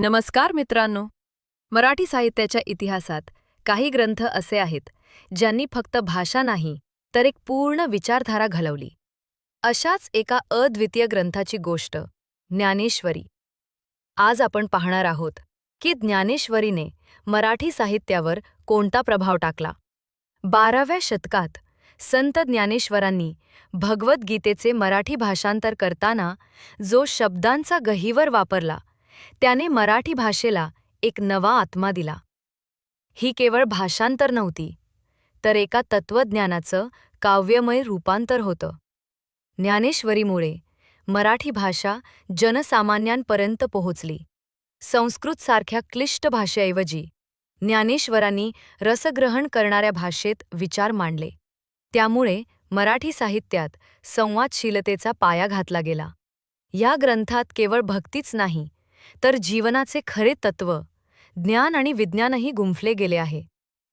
नमस्कार मित्रांनो. मराठी साहित्याच्या इतिहासात काही ग्रंथ असे आहेत ज्यांनी फक्त भाषा नाही तर एक पूर्ण विचारधारा घालवली. अशाच एका अद्वितीय ग्रंथाची गोष्ट ज्ञानेश्वरी. आज आपण पाहणार आहोत की ज्ञानेश्वरीने मराठी साहित्यावर कोणता प्रभाव टाकला? बाराव्या शतकात संत ज्ञानेश्वरांनी भगवद्गीतेचे मराठी भाषांतर करताना जो शब्दांचा गहिवर वापरला त्याने मराठी भाषेला एक नवा आत्मा दिला. ही केवळ भाषांतर नव्हती तर एका तत्त्वज्ञानाचं काव्यमय रूपांतर होतं. ज्ञानेश्वरीमुळे मराठी भाषा जनसामान्यांपर्यंत पोहोचली. संस्कृतसारख्या क्लिष्ट भाषेऐवजी ज्ञानेश्वरांनी रसग्रहण करणाऱ्या भाषेत विचार मांडले. त्यामुळे मराठी साहित्यात संवादशीलतेचा पाया घातला गेला. या ग्रंथात केवळ भक्तीच नाही तर जीवनाचे खरे तत्व ज्ञान आणि विज्ञानही गुंफले गेले आहे.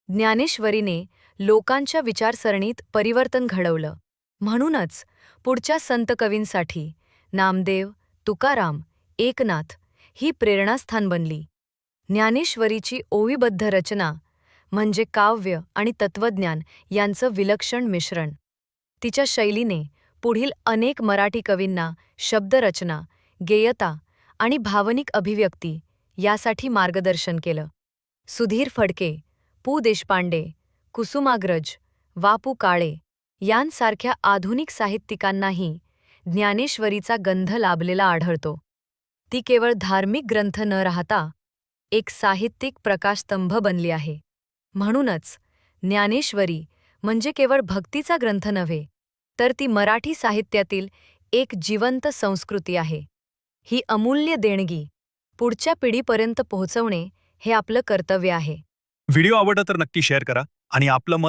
ज्ञानेश्वरीने लोकांच्या विचारसरणीत परिवर्तन घडवलं. म्हणूनच पुढच्या संतकवींसाठी नामदेव तुकाराम एकनाथ ही प्रेरणास्थान बनली. ज्ञानेश्वरीची ओवीबद्ध रचना म्हणजे काव्य आणि तत्वज्ञान यांचं विलक्षण मिश्रण. तिच्या शैलीने पुढील अनेक मराठी कवींना शब्दरचना गेयता आणि भावनिक अभिव्यक्ती यासाठी मार्गदर्शन केलं. सुधीर फडके पु. देशपांडे कुसुमाग्रज वापू काळे यांसारख्या आधुनिक साहित्यिकांनाही ज्ञानेश्वरीचा गंध लाभलेला आढळतो. ती केवळ धार्मिक ग्रंथ न राहता एक साहित्यिक प्रकाशस्तंभ बनली आहे. म्हणूनच ज्ञानेश्वरी म्हणजे केवळ भक्तीचा ग्रंथ नव्हे तर ती मराठी साहित्यातील एक जिवंत संस्कृती आहे. ही अमूल्य देणगी पुढच्या पिढीपर्यंत पोहोचवणे हे आपलं कर्तव्य आहे. व्हिडिओ आवडला तर नक्की शेअर करा आणि आपलं मत